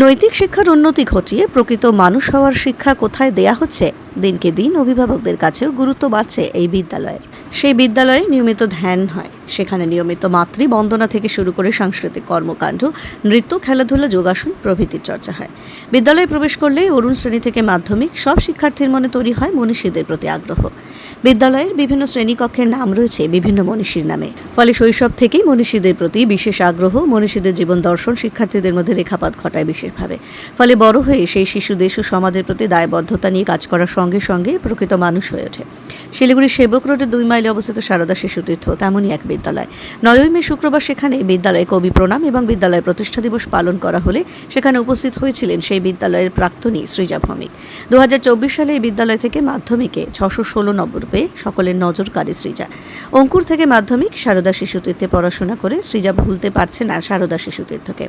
নৈতিক শিক্ষার উন্নতি ঘটিয়ে প্রকৃত মানুষ হওয়ার শিক্ষা কোথায় দেয়া হচ্ছে? দিনকে দিন অভিভাবকদের কাছেও গুরুত্ব বাড়ছে এই বিদ্যালয়ের। সেই বিদ্যালয়ে নিয়মিত ধ্যান হয়। সেখানে নিয়মিত মাতৃ বন্দনা থেকে শুরু করে সাংস্কৃতিক কর্মকাণ্ড, নৃত্য, খেলাধুলা, যোগাসন প্রভৃতির চর্চা হয়। বিদ্যালয়ে প্রবেশ করলে অরুণ শ্রেণি থেকে মাধ্যমিক সব শিক্ষার্থীর মনে তৈরি হয় মনীষীদের প্রতি আগ্রহ। বিদ্যালয়ের বিভিন্ন শ্রেণীকক্ষের নাম রয়েছে বিভিন্ন মনীষীর নামে। ফলে শৈশব থেকেই মনীষীদের প্রতি বিশেষ আগ্রহ, মনীষীদের জীবন দর্শন শিক্ষার্থীদের মধ্যে রেখাপাত ঘটায় বিশেষভাবে। ফলে বড় হয়ে সেই শিশু দেশ ও সমাজের প্রতি দায়বদ্ধতা নিয়ে কাজ করার সঙ্গে সঙ্গে প্রকৃত মানুষ হয়ে ওঠে। শিলিগুড়ির সেবক রোডের দুই মাইলে অবস্থিত সারদা শিশু তীর্থ, তেমনই এক বিদ্যালয়। নয়ই মে শুক্রবার সেখানে বিদ্যালয়ে কবি প্রণাম এবং বিদ্যালয়ের প্রতিষ্ঠা দিবস পালন করা হলে সেখানে উপস্থিত হয়েছিলেন সেই বিদ্যালয়ের প্রাক্তনী সৃজা ভৌমিক। দু সালে এই বিদ্যালয় থেকে মাধ্যমিকে ছশো ষোলো নম্বর পেয়ে সকলের নজর কাড়ে সৃজা। অঙ্কুর থেকে মাধ্যমিক সারদা শিশু তীর্থে পড়াশোনা করে সৃজা ভুলতে পারছে না সারদা শিশু তীর্থকে।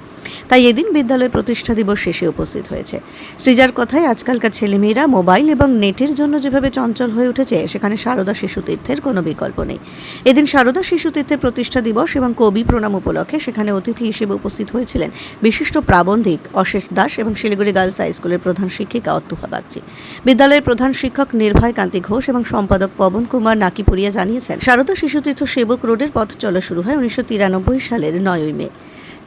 তাই এদিন বিদ্যালয়ের প্রতিষ্ঠা দিবস শেষে উপস্থিত হয়েছে। সৃজার কথায় আজকালকার ছেলেমেয়েরা মোবাইল এবং নেটের জন্য যেভাবে চঞ্চল হয়ে উঠেছে, সেখানে সারদা শিশুতীর্থের কোনো বিকল্প নেই। এদিন সারদা শিশুতীর্থের প্রতিষ্ঠা দিবস এবং কবি প্রণাম উপলক্ষে সেখানে অতিথি হিসেবে উপস্থিত হয়েছিলেন বিশিষ্ট প্রাবন্ধিক অশেষ দাস এবং শিলিগুড়ি গার্লস হাই স্কুলের প্রধান শিক্ষিকা অত্তুহা বাগচি বিদ্যালয়ের প্রধান শিক্ষক নির্ভয় কান্তি ঘোষ এবং সম্পাদক পবন কুমার নাকিপুরিয়া জানিয়েছেন, সারদা শিশুতীর্থ সেবক রোডের পথ চলা শুরু হয় উনিশশো তিরানব্বই সালের নয়ই মে।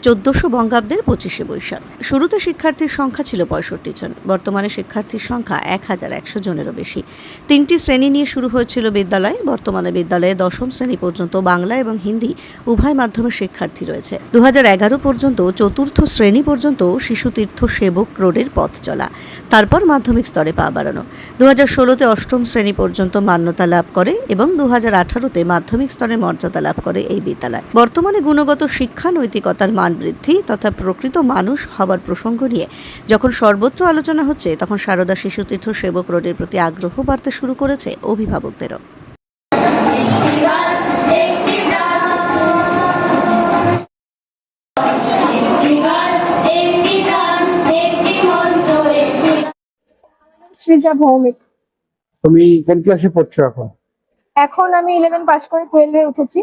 চোদ্দশো বঙ্গাব্দের পঁচিশে বৈশাখ। শুরুতে শিক্ষার্থীর সংখ্যা ছিল পঁয়ষট্টি জন। বর্তমানে শিক্ষার্থীর সংখ্যা এক হাজার একশো জনেরও বেশি। তিনটি শ্রেণি নিয়ে শুরু হয়েছিল বিদ্যালয়। বর্তমানে বিদ্যালয়ে দশম শ্রেণি পর্যন্ত বাংলা এবং হিন্দি উভয় মাধ্যমের শিক্ষার্থী রয়েছে। দু এগারো পর্যন্ত চতুর্থ শ্রেণি পর্যন্ত শিশুতীর্থ সেবক রোডের পথ চলা। তারপর মাধ্যমিক স্তরে পা বাড়ানো। দু হাজার ষোলোতে অষ্টম শ্রেণি পর্যন্ত মান্যতা লাভ করে এবং দু হাজার আঠারোতে মাধ্যমিক স্তরে মর্যাদা লাভ করে এই বিদ্যালয়। বর্তমানে গুণগত শিক্ষা নৈতিকতার মান বৃদ্ধি তথা প্রকৃত মানুষ হবার প্রসঙ্গ নিয়ে যখন সর্বত্র আলোচনা হচ্ছে তখন সারদা শিশুতীর্থ সেবক রোডের প্রতি আগ্রহ বাড়তে শুরু করেছে অভিভাবকদেরও। সৃজা ভৌমিক। তুমি কোন ক্লাসে পড়ছো এখন? এখন আমি ইলেভেন পাস করে টুয়েলভে উঠেছি।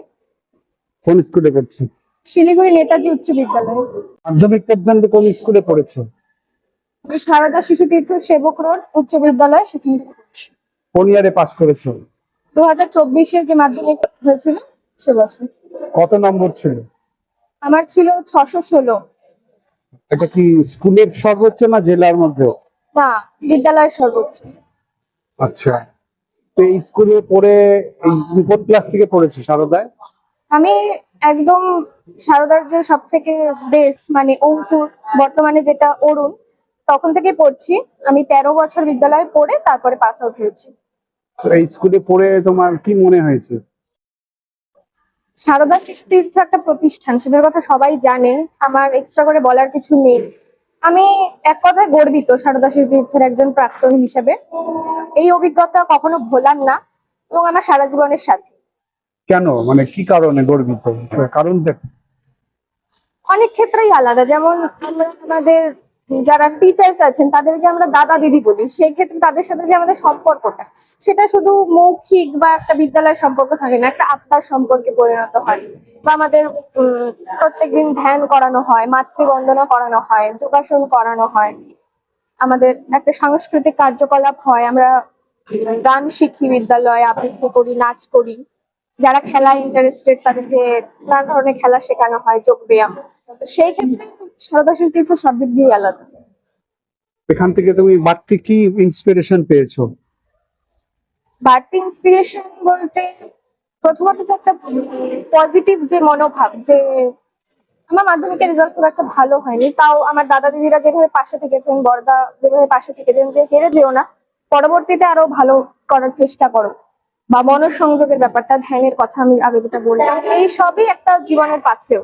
কোন স্কুলে পড়ছো? শিলিগুড়ি নেতাজি উচ্চ বিদ্যালয়। মাধ্যমিক পর্যন্ত কোন স্কুলে পড়েছো? সারদা শিশু তীর্থ সেবক রোড উচ্চ বিদ্যালয় সেখান থেকে পড়ছি। কোন ইয়ারে পাস করেছ? দু হাজার চব্বিশে যে মাধ্যমিক হয়েছিল সে বছর। কত নম্বর ছিল? আমার ছিল ছশো ষোলো। এটা কি স্কুলের সর্বোচ্চ না জেলার মধ্যে না বিদ্যালয়ের সর্বোচ্চ। আচ্ছা। তো এই স্কুলে পড়ে এই তুমি কোন ক্লাস থেকে পড়েছো সারদায়? আমি একদম সারদার যে সব থেকে বেস মানে অঙ্কুর বর্তমানে যেটা অরুণ তখন থেকে পড়ছি। আমি তেরো বছর বিদ্যালয়ে পড়ে তারপরে পাস আউট হয়েছি। তো এই স্কুলে পড়ে তোমার কি মনে হয়েছে? সারদা শিশু তীর্থ একটা প্রতিষ্ঠান সেটার কথা সবাই জানে। আমার এক্সট্রা করে বলার কিছু নেই। আমি এক কথায় গর্বিত সারদা শিশু তীর্থের একজন প্রাক্তন হিসেবে। এই অভিজ্ঞতা কখনো ভোলার না এবং আমার সারা জীবনের সাথে। কেন? মানে কি কারণে গর্বিত? কারণ দেখ। অনেক ক্ষেত্রেই আলাদা। যেমন আমাদের যারা টিচার্স আছেন, তাদেরকে আমরা দাদা দিদি বলি। সেক্ষেত্রে তাদের সাথে যে আমাদের সম্পর্কটা, সেটা শুধু মৌখিক বা একটা বিদ্যালয়ের সম্পর্ক থাকে না, একটা আত্মার সম্পর্কে পরিণত হয়। বা আমাদের প্রত্যেকদিন ধ্যান করানো হয়, মাতৃবন্দনা করানো হয়, যোগাসন করানো হয়। আমাদের একটা সাংস্কৃতিক কার্যকলাপ হয়, আমরা গান শিখি বিদ্যালয়ে, আবৃত্তি করি, নাচ করি। যারা খেলায় ইন্টারেস্টেড তাদেরকে নানা ধরনের খেলা শেখানো হয় যোগ ব্যায়াম। তো সেই ক্ষেত্রে সারদা তীর্থ সব দিক দিয়ে আলাদা। এখান থেকে তুমি বাড়তি কি ইন্সপিরেশন পেয়েছ? বাড়তি ইন্সপিরেশন বলতে প্রথমত তো একটা পজিটিভ যে মনোভাব যে আমার মাধ্যমিকের রেজাল্ট খুব একটা ভালো হয়নি। তাও আমার দাদা দিদিরা যেভাবে পাশে থেকেছেন বড়দা যেভাবে পাশে থেকেছেন যে হেরে যেও না পরবর্তীতে আরও ভালো করার চেষ্টা করো। বা মনঃসংযোগের ব্যাপারটা ধ্যানের কথা আমি আগে যেটা বললাম এই সবই একটা জীবনের পাথেও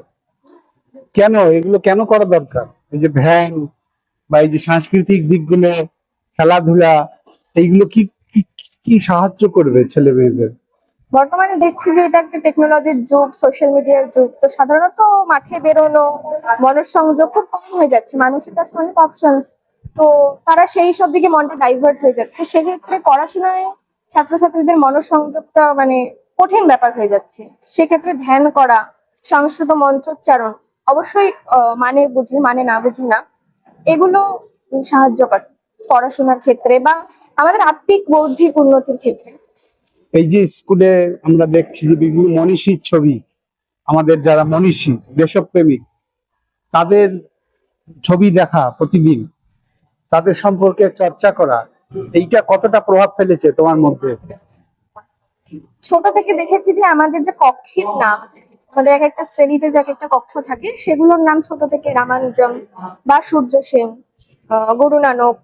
কেন? এগুলো কেন করা দরকার? এই যে ধ্যান বা এই যে সাংস্কৃতিক দিকগুলো খেলাধুলা এইগুলো কি কি- সাহায্য করবে ছেলে মেয়েদের বর্তমানে দেখছি যে এটা একটা টেকনোলজির যুগ সোশ্যাল মিডিয়ার যুগ। তো সাধারণত মাঠে বেরোনো মনঃসংযোগ খুব কম হয়ে যাচ্ছে। মানুষের কাছে অনেক অপশনস তো তারা সেই সব দিকে মনটা ডাইভার্ট হয়ে যাচ্ছে। সেক্ষেত্রে পড়াশোনায় ছাত্রছাত্রীদের মনঃসংযোগটা মানে কঠিন ব্যাপার হয়ে যাচ্ছে। সেক্ষেত্রে ধ্যান করা, সংস্কৃত মন্ত্রোচ্চারণ, অবশ্যই মানে বুঝে মানে না বুঝে না, এগুলো সাহায্য করে, পড়াশোনার ক্ষেত্রে বা আমাদের আত্মিক বৌদ্ধিক উন্নতির ক্ষেত্রে। এই যে স্কুলে আমরা দেখছি যে বিভিন্ন মনীষীর ছবি, আমাদের যারা মনীষী, দেশপ্রেমিক, তাদের ছবি দেখা প্রতিদিন, তাদের সম্পর্কে চর্চা করা এইটা কতটা প্রভাব ফেলেছে তোমার মধ্যে? ছোট থেকে দেখেছি যে আমাদের যে কক্ষের নাম, আমাদের এক একটা শ্রেণীতে যে এক একটা কক্ষ থাকে, সেগুলোর নাম ছোট থেকে রামানুজম বা সূর্য সেন গুরু নানক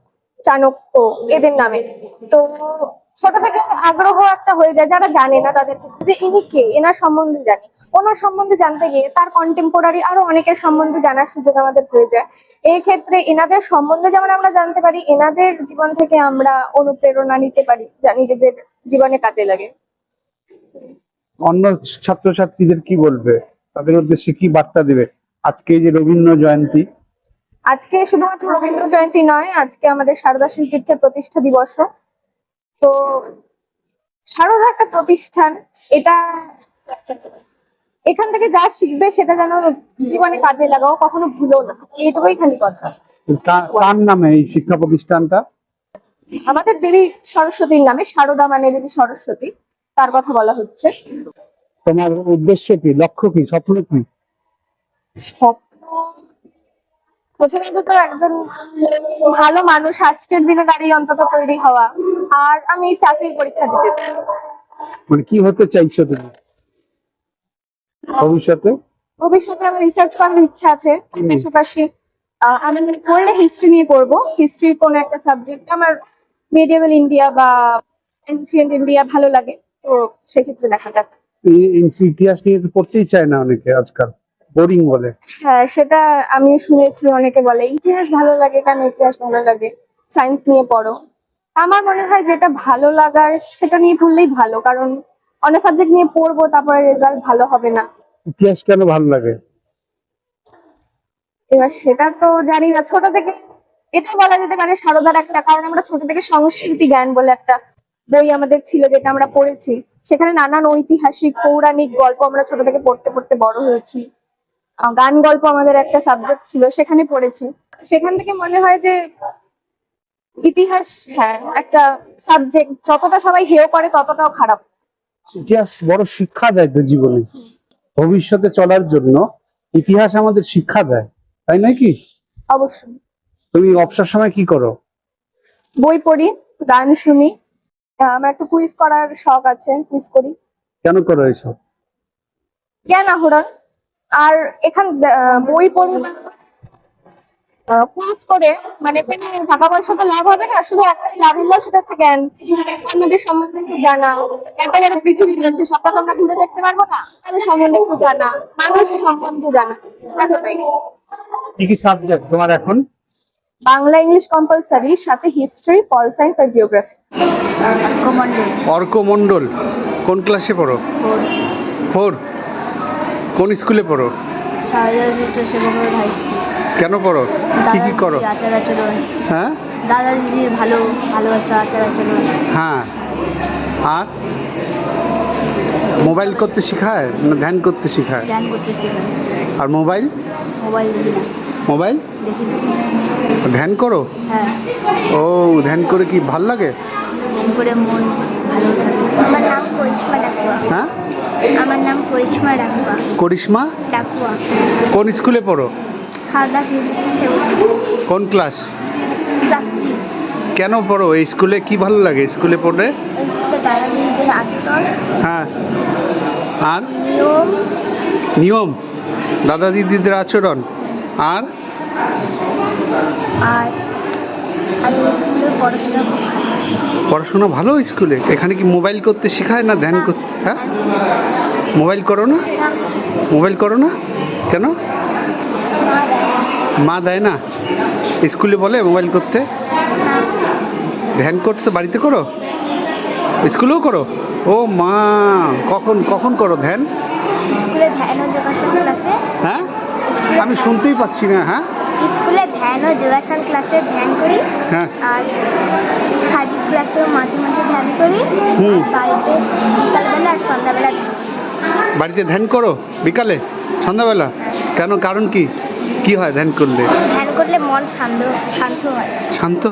চাণক্য, এদের নামে। তো ছোট থেকে আগ্রহ একটা হয়ে যায় যারা জানে না তাদের যে ইনি কে? এনার সম্বন্ধে জানি। ওনার সম্বন্ধে জানতে গিয়ে তার কন্টেম্পোরারি আরও অনেকের সম্বন্ধে জানার সুযোগ আমাদের হয়ে যায়। এই ক্ষেত্রে এনাদের সম্বন্ধে যেমন আমরা জানতে পারি এনাদের জীবন থেকে আমরা অনুপ্রেরণা নিতে পারি যা নিজেদের জীবনে কাজে লাগে। অন্য ছাত্রছাত্রীদের কি বলবে? তাদের উদ্দেশ্যে কি বার্তা দেবে? আজকে যে রবীন্দ্র জয়ন্তী। আজকে শুধুমাত্র রবীন্দ্র জয়ন্তী নয় আজকে আমাদের সারদা শিশু তীর্থের প্রতিষ্ঠা দিবস তো সারদা একটা প্রতিষ্ঠান এটা এখান থেকে যা শিখবে সেটা যেন জীবনে কাজে লাগাও কখনো ভুলো না। এইটুকুই খালি কথা। কার নামে এই শিক্ষা প্রতিষ্ঠানটা? আমাদের দেবী সরস্বতীর নামে সারদা মানে দেবী সরস্বতী তার কথা বলা হচ্ছে। তোমার উদ্দেশ্য কি? লক্ষ্য কি? স্বপ্ন কি? স্বপ্ন প্রথমত তো একজন ভালো মানুষ আজকের দিনে দাঁড়িয়ে অন্তত তৈরি হওয়া। আর আমি চাকরির পরীক্ষা দিতে চাই। মানে কি হতে চাইছো তুমি? ভবিষ্যতে? ভবিষ্যতে আমার রিসার্চ করার ইচ্ছা আছে। পাশাপাশি আমি পড়লে হিস্ট্রি নিয়ে করব। হিস্ট্রির কোন একটা সাবজেক্ট আমার মিডিয়েবল ইন্ডিয়া বা এনসিয়েন্ট ইন্ডিয়া ভালো লাগে। তো সেক্ষেত্রে দেখা যাক। ইতিহাস নিয়ে তো পড়তেই চায় না অনেকে আজকাল। বোরিং বলে। হ্যাঁ সেটা আমিও শুনেছি অনেকে বলে ইতিহাস ভালো লাগে কেন ইতিহাস ভালো লাগে? সায়েন্স নিয়ে পড়ো। আমার মনে হয় যেটা ভালো লাগার সেটা নিয়ে পড়লেই ভালো কারণ অনেক সাবজেক্ট নিয়ে পড়ব তারপরে রেজাল্ট ভালো হবে না। ইতিহাস কেন ভালো লাগে? এবার সেটা তো জানি না ছোট থেকে এটা বলা যেতে পারে সারদার একটা কারণ আমরা ছোট থেকে সংস্কৃতি জ্ঞান বলে একটা বই আমাদের ছিল যেটা আমরা পড়েছি। সেখানে নানান ঐতিহাসিক পৌরাণিক গল্প আমরা ছোট থেকে পড়তে পড়তে বড় হয়েছি। গান গল্প আমাদের একটা সাবজেক্ট ছিল সেখানে পড়েছি। সেখান থেকে মনে হয় যে ইতিহাস হ্যাঁ একটা সাবজেক্ট যতটা সবাই হেয় করে ততটাও খারাপ। ইতিহাস বড় শিক্ষা দেয় তো জীবনে। ভবিষ্যতে চলার জন্য ইতিহাস আমাদের শিক্ষা দেয় তাই নাকি অবশ্যই। তুমি অবসর সময় কি করো? বই পড়ি গান শুনি। আমার একটু কুইজ করার শখ আছে কুইজ করি। কেন করো এসব? কেন আহরণ? আর এখান বই পড়ে করে মানে কোনো টাকা পয়সা তো লাভ হবে না শুধু একটাই লাভ হলো সেটা হচ্ছে জ্ঞান। অন্যদের সম্বন্ধে একটু জানা। একটা বড় পৃথিবী রয়েছে সবটা তো আমরা ঘুরে দেখতে পারব না তাদের সম্বন্ধে একটু জানা মানুষ সম্বন্ধে জানা। কি কি সাবজেক্ট তোমার এখন? বাংলা ইংলিশ কম্পালসারি সাথে হিস্ট্রি পল সায়েন্স আর জিওগ্রাফি অর্ক মণ্ডল কোন ক্লাসে পড়ো? ফোর। কোন স্কুলে পড়ো? কেন পড়ো? কি কি করো? হ্যাঁ? দাদা দিদির ভালো ভালোবাসা আচার আচরণ। হ্যাঁ। আর? মোবাইল করতে শেখায় না ধ্যান করতে শেখায়? ধ্যান করতে শেখায়। আর মোবাইল? Mobile mobile? ধ্যান করো? হ্যাঁ। ও ধ্যান করে কি ভালো লাগে? ধ্যান করে মন ভালো থাকে। আমার নাম করিশ্মা ডাকুয়া। হ্যাঁ? আমার নাম করিশ্মা ডাকুয়া। করিশ্মা? ডাকুয়া। কোন স্কুলে পড়ো? কোন ক্লাস? কেন পড়ো? এই স্কুলে কি ভালো লাগে স্কুলে পড়লে? স্কুলে হ্যাঁ। আর? নিয়ম। দাদা দিদিদের আচরণ। আর? আর এই স্কুলের পড়াশোনা পড়াশোনা ভালো স্কুলে? এখানে কি মোবাইল করতে শেখায় না ধ্যান করতে? হ্যাঁ? মোবাইল করো না? মোবাইল করো না? কেন? মা দেয় না? স্কুলে বলে মোবাইল করতে? ধ্যান করতে বাড়িতে করো? স্কুলেও করো? ও মা কখন কখন করো ধ্যান? হ্যাঁ? আমি শুনতেই পাচ্ছি না হ্যাঁ? স্কুলে ধ্যান ও যোগাসন ক্লাসে ধ্যান করি। হ্যাঁ। আর শারীরিক ক্লাসেও মাঝে মাঝে ধ্যান করি। বাড়িতে বিকালবেলা আর সন্ধ্যাবেলা ধ্যান বাড়িতে ধ্যান করো? বিকালে? সন্ধ্যাবেলা? কেন? কারণ কি? কি হয় ধ্যান করলে? ধ্যান করলে মন শান্ত শান্ত হয়। শান্ত?